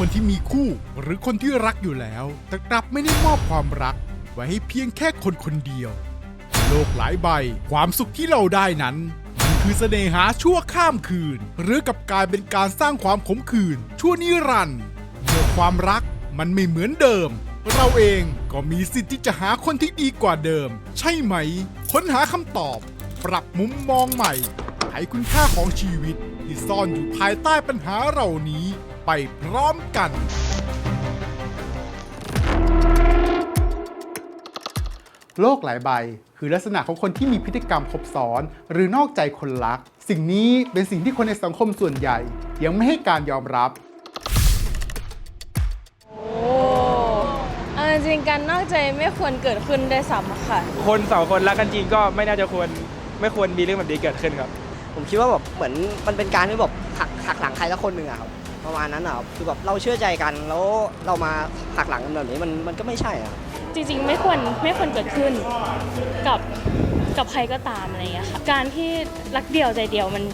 คนที่มีคู่ หรือคนที่รักอยู่แล้ว แต่กลับไม่ได้มอบความรัก ไว้ให้เพียงแค่คนคนเดียว โลกหลายใบ ความสุขที่เราได้นั้นมันคือเสน่หาชั่วข้ามคืน หรือกับการเป็นการสร้างความขมขื่นชั่วนิรันดร์เมื่อความรักมันไม่เหมือนเดิม เราเองก็มีสิทธิ์ที่จะหาคนที่ดีกว่าเดิม ใช่ไหม ค้นหาคำตอบ ปรับมุมมองใหม่ให้คุณค่าของชีวิตที่ซ่อนอยู่ภายใต้ปัญหาเหล่านี้ ไปพร้อมกัน โลกหลายใบ คือลักษณะของคนที่มีพฤติกรรมคบซ้อน หรือนอกใจคนรัก สิ่งนี้เป็นสิ่งที่คนในสังคมส่วนใหญ่ ยังไม่ให้การยอมรับ โอ้เอาจริงๆการนอกใจไม่ควรเกิดขึ้นได้วยซ้ำอะค่ะ คนสองคนรักกันจริงก็ไม่น่าจะควรไม่ควรมีเรื่องแบบนี้เกิดขึ้นครับ ผมคิดว่าแบบเหมือนมันเป็นการที่แบบหักหักหลังใครสักคนหนึ่งอะครับ ประมาณนั้นอะครับคือแบบเราเชื่อใจกันแล้วเรามาหักหลังกันแบบนี้มันมันก็ไม่ใช่อะจริงๆ ไม่ควรไม่ควรเกิดขึ้นกับกับใครก็ตามอะไรอย่างเงี้ยค่ะการที่รักเดียวใจเดียวมัน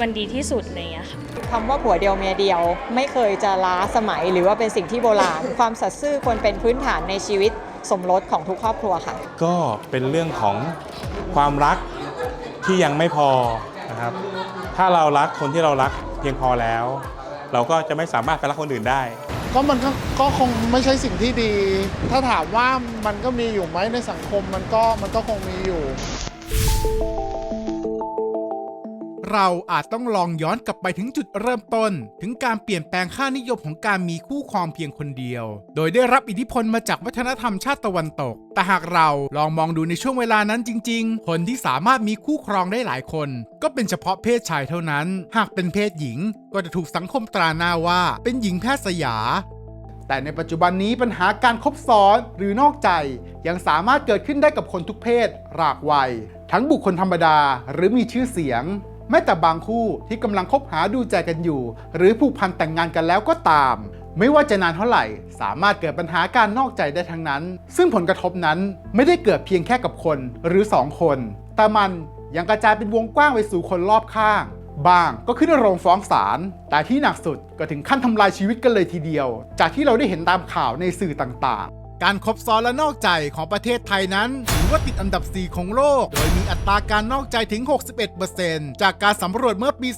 มันดีที่สุดอะไรอย่างเงี้ยค่ะคำว่าผัวเดียวเมียเดียวไม่เคยจะล้าสมัยหรือว่าเป็นสิ่งที่โบราณ ความสัตย์ซื่อควรเป็นพื้นฐานในชีวิตสมรสของทุกครอบครัวค่ะ ก็เป็นเรื่องของความรักที่ยังไม่พอนะครับ ถ้าเรารักคนที่เรารักเพียงพอแล้ว เราก็จะไม่สามารถไปรักคนอื่นได้ ก็มันก็ก็คงไม่ใช่สิ่งที่ดี ถ้าถามว่ามันก็มีอยู่ไหมในสังคมมันก็มันก็คงมีอยู่ เราอาจต้องลองย้อนกลับไปถึงจุดเริ่มต้น ถึงการเปลี่ยนแปลงค่านิยมของการมีคู่ครองเพียงคนเดียว โดยได้รับอิทธิพลมาจากวัฒนธรรมชาติตะวันตก แต่หากเราลองมองดูในช่วงเวลานั้นจริง ๆ คนที่สามารถมีคู่ครองได้หลายคน ก็เป็นเฉพาะเพศชายเท่านั้น หากเป็นเพศหญิง ก็จะถูกสังคมตราหน้าว่า เป็นหญิงแพทย์สยาแต่ในปัจจุบันนี้ปัญหาการคบซ้อนหรือนอกใจ ยังสามารถเกิดขึ้นได้กับคนทุกเพศรากวัย ทั้งบุคคลธรรมดาหรือมีชื่อเสียง แม้แต่บางคู่ที่กำลังคบหาดูใจกันอยู่ หรือผูกพันแต่งงานกันแล้วก็ตาม ไม่ว่าจะนานเท่าไหร่ สามารถเกิดปัญหาการนอกใจได้ทั้งนั้น ซึ่งผลกระทบนั้นไม่ได้เกิดเพียงแค่กับคนหรือสองคน แต่มันยังกระจายเป็นวงกว้างไปสู่คนรอบข้างบ้างก็ขึ้นโรงฟ้องศาล แต่ที่หนักสุดก็ถึงขั้นทำลายชีวิตกันเลยทีเดียว จากที่เราได้เห็นตามข่าวในสื่อต่างๆ การคบซ้อนและนอกใจของประเทศไทยนั้นถือว่าติดอันดับ 4 ของโลก โดยมีอัตราการนอกใจถึง 61%จากการสำรวจเมื่อปี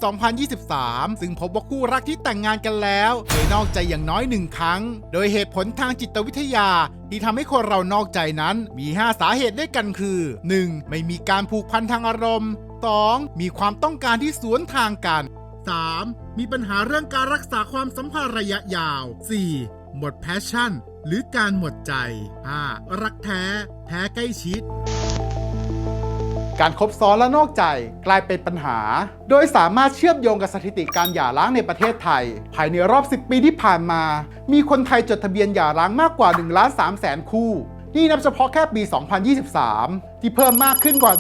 2023 ซึ่งพบว่าคู่รักที่แต่งงานกันแล้วเคยนอกใจอย่างน้อยหนึ่งครั้ง โดยเหตุผลทางจิตวิทยาที่ทำให้คนเรานอกใจนั้นมี 5 สาเหตุด้วยกันคือ 1. ไม่มีการผูกพันทางอารมณ์ 2. มีความต้องการที่สวนทางกัน 3. มีปัญหาเรื่องการรักษาความสัมพันธ์ระยะยาว 4. หมดแพชชั่น หรือการหมดใจ 5. รักแท้ แท้ใกล้ชิด การคบซ้อนและนอกใจกลายเป็นปัญหา โดยสามารถเชื่อมโยงกับสถิติการหย่าร้างในประเทศไทย ภายในรอบ 10 ปีที่ผ่านมา มีคนไทยจดทะเบียนหย่าร้างมากกว่า1ล้าน3แสนคู่ นี่นับเฉพาะแค่ปี 2023 ที่เพิ่มมากขึ้นกว่า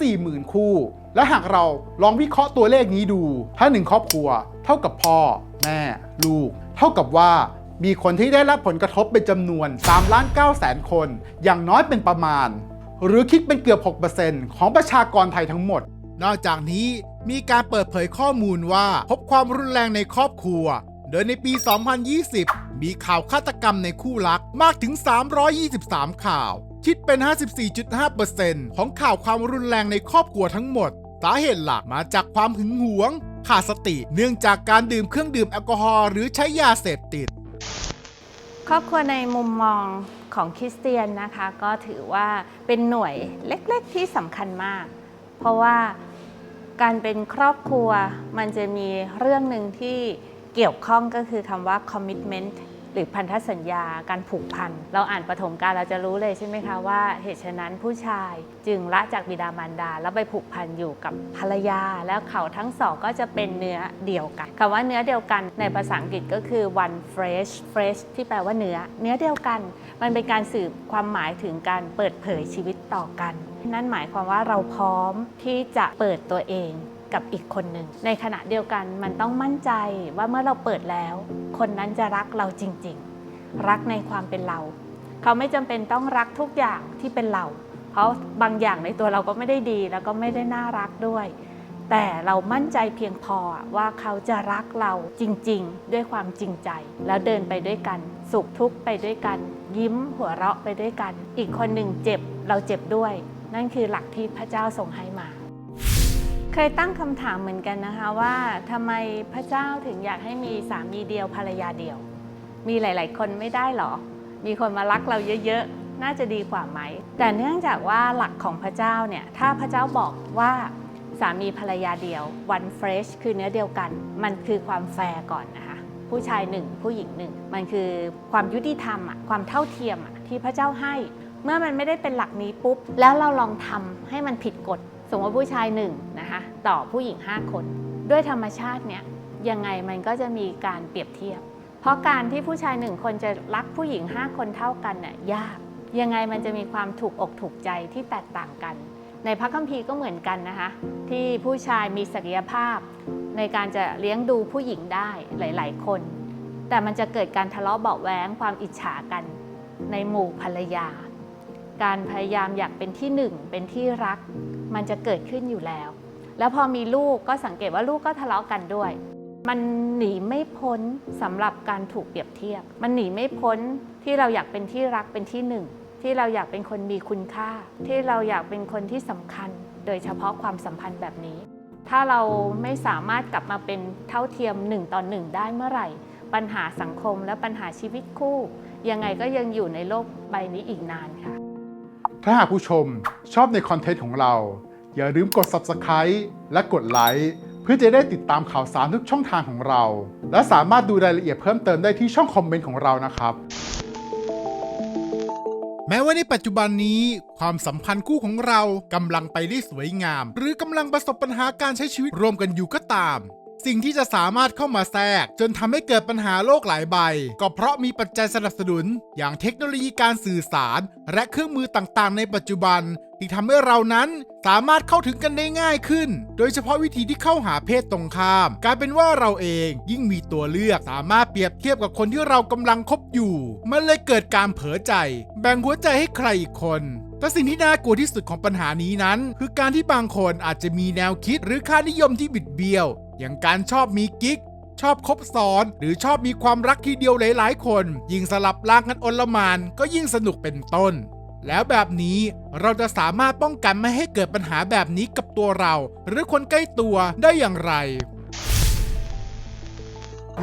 140,000 คู่ และหากเราลองวิเคราะห์ตัวเลขนี้ดู ถ้าหนึ่งครอบครัว เท่ากับพ่อ แม่ ลูก เท่ากับว่า มีคนที่ได้รับผลกระทบเป็นจำนวน3ล้าน9แสนคน อย่างน้อยเป็นประมาณ หรือคิดเป็นเกือบ 6%ของประชากรไทยทั้งหมด นอกจากนี้มีการเปิดเผยข้อมูลว่าพบความรุนแรงในครอบครัว โดยในปี 2020 มีข่าวฆาตกรรมในคู่รักมากถึง 323 ข่าว คิดเป็น 54.5%ของข่าวความรุนแรงในครอบครัวทั้งหมด สาเหตุหลักมาจากความหึงหวง ขาดสติ เนื่องจากการดื่มเครื่องดื่มแอลกอฮอล์หรือใช้ยาเสพติด ครอบครัวในมุมมองของคริสเตียนนะคะก็ถือว่าเป็นหน่วยเล็กๆที่สำคัญมาก เพราะว่าการเป็นครอบครัวมันจะมีเรื่องหนึ่งที่เกี่ยวข้องก็คือคำว่า commitment หรือพันธสัญญาการผูกพัน เราอ่านปฐมกาลเราจะรู้เลยใช่ไหมคะว่าเหตุฉะนั้นผู้ชายจึงละจากบิดามารดา แล้วไปผูกพันอยู่กับภรรยา แล้วเขาทั้งสองก็จะเป็นเนื้อเดียวกันคำว่าเนื้อเดียวกันในภาษาอังกฤษก็คือ one fresh fresh ที่แปลว่าเนื้อ เนื้อเดียวกัน มันเป็นการสื่อความหมายถึงการเปิดเผยชีวิตต่อกัน นั่นหมายความว่าเราพร้อมที่จะเปิดตัวเองกับอีกคนหนึ่งในขณะเดียวกันมันต้องมั่นใจว่าเมื่อเราเปิดแล้ว คนนั้นจะรักเราจริง ๆ รักในความเป็นเรา เขาไม่จำเป็นต้องรักทุกอย่างที่เป็นเรา เพราะบางอย่างในตัวเราก็ไม่ได้ดีแล้วก็ไม่ได้น่ารักด้วย แต่เรามั่นใจเพียงพอว่าเขาจะรักเราจริง ๆ ด้วยความจริงใจ แล้วเดินไปด้วยกัน สุขทุกข์ไปด้วยกัน ยิ้มหัวเราะไปด้วยกัน อีกคนหนึ่งเจ็บเราเจ็บด้วย นั่นคือหลักที่พระเจ้าทรงให้มา เคยตั้งคำถามเหมือนกันนะคะว่าทำไมพระเจ้าถึงอยากให้มีสามีเดียวภรรยาเดียว มีหลาย ๆ คนไม่ได้หรอ มีคนมารักเราเยอะ ๆ น่าจะดีกว่าไหม แต่เนื่องจากว่าหลักของพระเจ้าเนี่ยถ้าพระเจ้าบอกว่าสามีภรรยาเดียว one fresh คือเนื้อเดียวกัน มันคือความแฟร์ก่อนนะคะผู้ชายหนึ่งผู้หญิงหนึ่งมันคือความยุติธรรมอะความเท่าเทียมอะที่พระเจ้าให้เมื่อมันไม่ได้เป็นหลักนี้ปุ๊บ แล้วเราลองทำให้มันผิดกฎ สมมติผู้ชายหนึ่งนะ ต่อผู้หญิง 5 คน ด้วยธรรมชาติเนี่ยยังไงมันก็จะมีการเปรียบเทียบ เพราะการที่ผู้ชายหนึ่งคนจะรักผู้หญิง 5 คนเท่ากันน่ยยาก ยังไงมันจะมีความถูกอกถูกใจที่แตกต่างกัน ในพระคัมภีร์ก็เหมือนกันนะคะ ที่ผู้ชายมีศักยภาพ ในการจะเลี้ยงดูผู้หญิงได้หลาย ๆ คน แต่มันจะเกิดการทะเลาะเบาะแว้งความอิจฉากันในหมู่ภรรยา การพยายามอยากเป็นที่หนึ่งเป็นที่รัก มันจะเกิดขึ้นอยู่แล้ว แล้วพอมีลูกก็สังเกตว่าลูกก็ทะเลาะกันด้วย มันหนีไม่พ้นสำหรับการถูกเปรียบเทียบ มันหนีไม่พ้นที่เราอยากเป็นที่รักเป็นที่หนึ่ง ที่เราอยากเป็นคนมีคุณค่า ที่เราอยากเป็นคนที่สำคัญ โดยเฉพาะความสัมพันธ์แบบนี้ ถ้าเราไม่สามารถกลับมาเป็นเท่าเทียมหนึ่งต่อหนึ่งได้เมื่อไหร่ ปัญหาสังคมและปัญหาชีวิตคู่ ยังไงก็ยังอยู่ในโลกใบนี้อีกนานค่ะ ถ้าหากผู้ชมชอบในคอนเทนต์ของเรา อย่าลืมกด Subscribe และกดไลค์เพื่อจะได้ติดตามข่าวสารทุกช่องทางของเรา และสามารถดูรายละเอียดเพิ่มเติมได้ที่ช่องคอมเมนต์ของเรานะครับ แม้ว่าในปัจจุบันนี้ ความสัมพันธ์คู่ของเรากำลังไปได้สวยงาม หรือกำลังประสบปัญหาการใช้ชีวิตร่วมกันอยู่ก็ตาม สิ่งที่จะสามารถเข้ามาแทรก จนทำให้เกิดปัญหาโลกหลายใบ ก็เพราะมีปัจจัยสนับสนุน อย่างเทคโนโลยีการสื่อสาร และเครื่องมือต่างๆ ในปัจจุบัน ที่ทำให้เรานั้นสามารถเข้าถึงกันได้ง่ายขึ้น โดยเฉพาะวิธีที่เข้าหาเพศตรงข้าม กลายเป็นว่าเราเองยิ่งมีตัวเลือกสามารถเปรียบเทียบกับคนที่เรากำลังคบอยู่ มันเลยเกิดการเผลอใจ แบ่งหัวใจให้ใครอีกคนแต่สิ่งที่น่ากลัวที่สุดของปัญหานี้นั้น คือการที่บางคนอาจจะมีแนวคิดหรือค่านิยมที่บิดเบี้ยว อย่างการชอบมีกิ๊ก ชอบคบซ้อนหรือชอบมีความรักทีเดียวหลาย ๆ คน ยิ่งสลับร่างกันอนละมานก็ยิ่งสนุกเป็นต้น แล้วแบบนี้เราจะสามารถป้องกันไม่ให้เกิดปัญหาแบบนี้กับตัวเรา หรือคนใกล้ตัวได้อย่างไร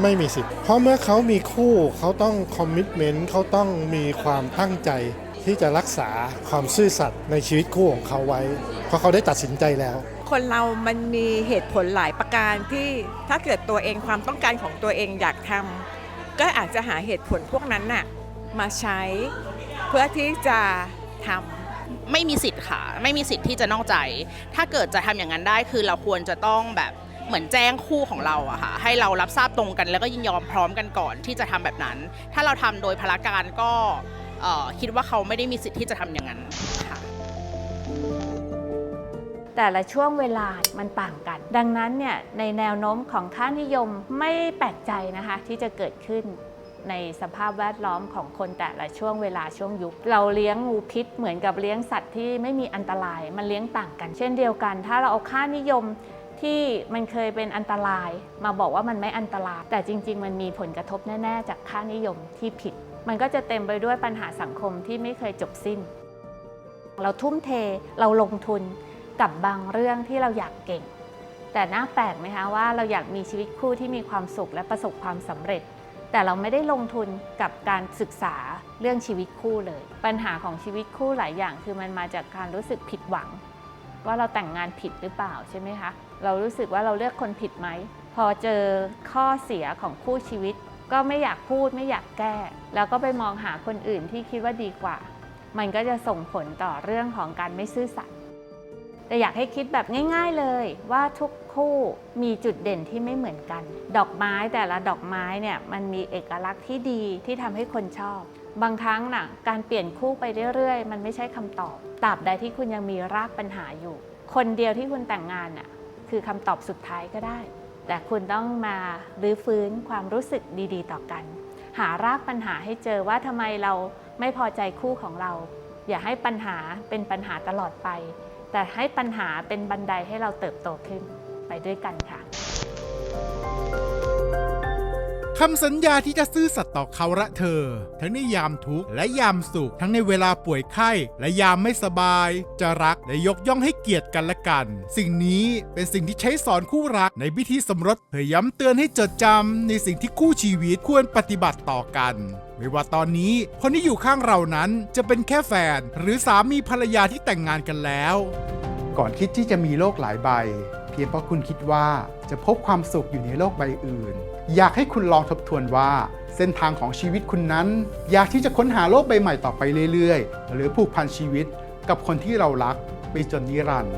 ไม่มีสิทธิ์ เพราะเมื่อเขามีคู่เขาต้องคอมมิชเมนต์เขาต้องมีความตั้งใจ ที่จะรักษาความซื่อสัตย์ในชีวิตคู่ของเขาไว้ เพราะเขาได้ตัดสินใจแล้ว คนเรามันมีเหตุผลหลายประการที่ถ้าเกิดตัวเองความต้องการของตัวเองอยากทำก็อาจจะหาเหตุผลพวกนั้นน่ะมาใช้เพื่อที่จะทำไม่มีสิทธิ์ค่ะ ไม่มีสิทธิ์ที่จะนอกใจ ถ้าเกิดจะทำอย่างนั้นได้คือเราควรจะต้องแบบเหมือนแจ้งคู่ของเราอะค่ะให้เรารับทราบตรงกันแล้วก็ยินยอมพร้อมกันก่อนที่จะทำแบบนั้น ถ้าเราทำโดยพละการก็เอ่อ คิดว่าเขาไม่ได้มีสิทธิ์ที่จะทำอย่างนั้นค่ะแต่ละช่วงเวลามันต่างกัน ดังนั้นเนี่ยในแนวโน้มของค่านิยมไม่แปลกใจนะคะที่จะเกิดขึ้นในสภาพแวดล้อมของคนแต่ละช่วงเวลาช่วงยุค เราเลี้ยงงูพิษเหมือนกับเลี้ยงสัตว์ที่ไม่มีอันตราย มันเลี้ยงต่างกัน เช่นเดียวกัน ถ้าเราเอาค่านิยมที่มันเคยเป็นอันตราย มาบอกว่ามันไม่อันตราย แต่จริง ๆ มันมีผลกระทบแน่ ๆ จากค่านิยมที่ผิด มันก็จะเต็มไปด้วยปัญหาสังคมที่ไม่เคยจบสิ้น เราทุ่มเทเราลงทุนกับบางเรื่องที่เราอยากเก่ง แต่น่าแปลกไหมคะว่าเราอยากมีชีวิตคู่ที่มีความสุขและประสบความสำเร็จ แต่เราไม่ได้ลงทุนกับการศึกษาเรื่องชีวิตคู่เลย ปัญหาของชีวิตคู่หลายอย่าง คือมันมาจากการรู้สึกผิดหวัง ว่าเราแต่งงานผิดหรือเปล่าใช่ไหมคะเรารู้สึกว่าเราเลือกคนผิดไหมพอเจอข้อเสียของคู่ชีวิต ก็ไม่อยากพูดไม่อยากแก้ แล้วก็ไปมองหาคนอื่นที่คิดว่าดีกว่า มันก็จะส่งผลต่อเรื่องของการไม่ซื่อสัตย์แต่อยากให้คิดแบบง่าย ๆเลยว่าทุกคู่มีจุดเด่นที่ไม่เหมือนกัน ดอกไม้แต่ละดอกไม้เนี่ยมันมีเอกลักษณ์ที่ดีที่ทำให้คนชอบ บางครั้งน่ะการเปลี่ยนคู่ไปเรื่อยๆ มันไม่ใช่คำตอบตราบใดที่คุณยังมีรากปัญหาอยู่ คนเดียวที่คุณแต่งงานน่ะคือคำตอบสุดท้ายก็ได้ แต่คุณต้องมารื้อฟื้นความรู้สึกดีๆ ต่อกัน หารากปัญหาให้เจอว่าทำไมเราไม่พอใจคู่ของเรา อย่าให้ปัญหาเป็นปัญหาตลอดไป แต่ให้ปัญหาเป็นบันไดให้เราเติบโตขึ้นไปด้วยกันค่ะ คำสัญญาที่จะซื่อสัตย์ต่อเขาและเธอ ทั้งในยามทุกข์และยามสุข ทั้งในเวลาป่วยไข้และยามไม่สบาย จะรักและยกย่องให้เกียรติกันและกัน สิ่งนี้เป็นสิ่งที่ใช้สอนคู่รักในพิธีสมรสเพื่อย้ำเตือนให้จดจำในสิ่งที่คู่ชีวิตควรปฏิบัติต่อกันไม่ว่าตอนนี้คนที่อยู่ข้างเรานั้นจะเป็นแค่แฟน หรือสามีภรรยาที่แต่งงานกันแล้ว ก่อนคิดที่จะมีโลกหลายใบ เพียงเพราะคุณคิดว่าจะพบความสุขอยู่ในโลกใบอื่น อยากให้คุณลองทบทวนว่า เส้นทางของชีวิตคุณนั้น อยากที่จะค้นหาโลกใบใหม่ต่อไปเรื่อยๆ หรือผูกพันชีวิตกับคนที่เรารักไปจนนิรันดร์